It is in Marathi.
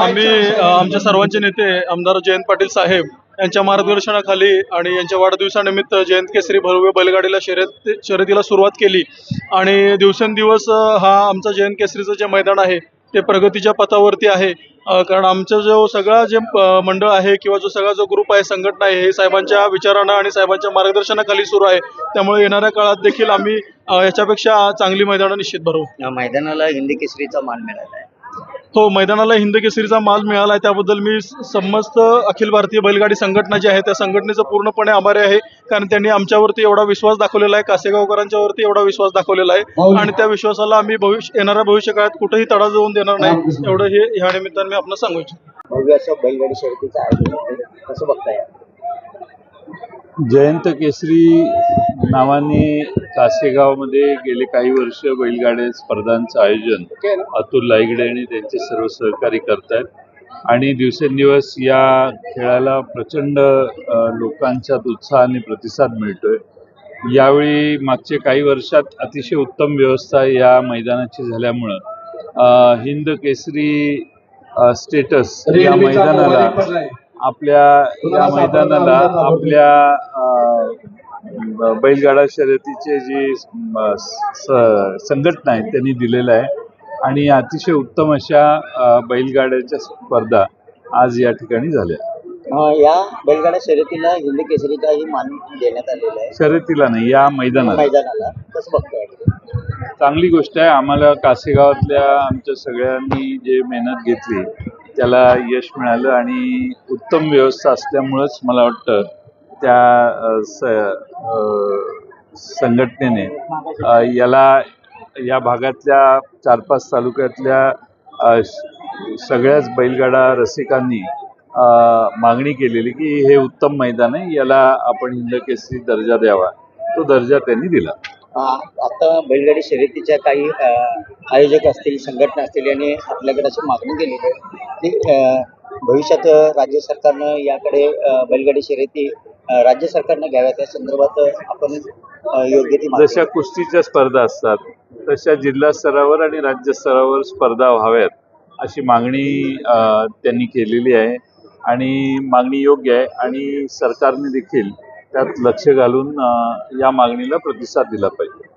आम्ही आमच्या सर्वांचे नेते आमदार जयंत पाटील साहेब यांच्या मार्गदर्शनाखाली आणि यांच्या वाढदिवसानिमित्त जयंत केसरी भव्य बैलगाडीला शर्यत शर्यतीला सुरुवात केली. आणि दिवसेंदिवस हा आमचा जयंत केसरीचं जे मैदान आहे ते प्रगतीच्या पथावरती आहे. कारण आमचा जो सगळा जे मंडळ आहे किंवा जो सगळा जो ग्रुप आहे संघटना आहे हे साहेबांच्या विचारानं आणि साहेबांच्या मार्गदर्शनाखाली सुरू आहे. त्यामुळे येणाऱ्या काळात देखील आम्ही याच्यापेक्षा चांगली मैदानं निश्चित भरवू. या मैदानाला हिंदी केसरीचा मान मिळाला आहे. हो मैदानाला हिंद केसरीचा माल मिळाला आहे त्याबद्दल मी समस्त अखिल भारतीय बैलगाडी संघटना जी आहे त्या संघटनेचं पूर्णपणे आभारी आहे. कारण त्यांनी आमच्यावरती एवढा विश्वास दाखवलेला आहे. कासेगावकरांच्या वरती एवढा विश्वास दाखवलेला आहे. आणि त्या विश्वासाला आम्ही भविष्य येणाऱ्या भविष्य काळात कुठेही तडा जाऊन देणार नाही. एवढं हे ह्या निमित्ताने मी आपण सांगू इच्छितो. जयंत केसरी नावाने कासेगावमध्ये गेले काही वर्ष बैलगाड्या स्पर्धांचं आयोजन अतुल लाईगडे आणि त्यांचे सर्व सहकारी करतायत. आणि दिवसेंदिवस या खेळाला प्रचंड अ, लोकांच्यात उत्साह आणि प्रतिसाद मिळतोय. यावेळी मागचे काही वर्षात अतिशय उत्तम व्यवस्था या मैदानाची झाल्यामुळं हिंद केसरी स्टेटस या मैदानाला आपल्या या मैदानाला आपल्या बैलगाडा शर्यतीचे जी संघटना आहे त्यांनी दिलेलं आहे. आणि अतिशय उत्तम अशा बैलगाड्याच्या स्पर्धा आज या ठिकाणी झाल्या. या बैलगाडा शर्यतीला हिंदी केसरीचाही मान देण्यात आलेला आहे. शर्यतीला नाही या मैदानाला. मैदानाला. कसं बघताय चांगली गोष्ट आहे. आम्हाला कासेगावातल्या आमच्या सगळ्यांनी जे मेहनत घेतली त्याला यश मिळालं आणि उत्तम व्यवस्था असल्यामुळंच मला वाटतं त्या अ, स संघटनेने याला या भागातल्या चार पाच तालुक्यातल्या सगळ्याच बैलगाडा रसिकांनी मागणी केलेली की हे उत्तम मैदान आहे याला आपण हिंदकेसरी दर्जा द्यावा. तो दर्जा त्यांनी दिला. आता बैलगाडी शर्यतीच्या काही आयोजक असतील संघटना असतील यांनी आपल्याकडे अशी मागणी केलेली आहे की अं, भविष्यात राज्य सरकारनं याकडे बैलगाडी शर्यती राज्य सरकारने घ्याव्या त्या संदर्भात आपण योग्य ती मागणी जशा कुस्तीच्या स्पर्धा असतात तशा जिल्हा स्तरावर आणि राज्य स्तरावर स्पर्धा व्हाव्यात अशी मागणी अ, त्यांनी केलेली आहे. आणि मागणी योग्य आहे आणि सरकारने देखील त्यात लक्ष घालून अ, या मागणीला प्रतिसाद दिला पाहिजे.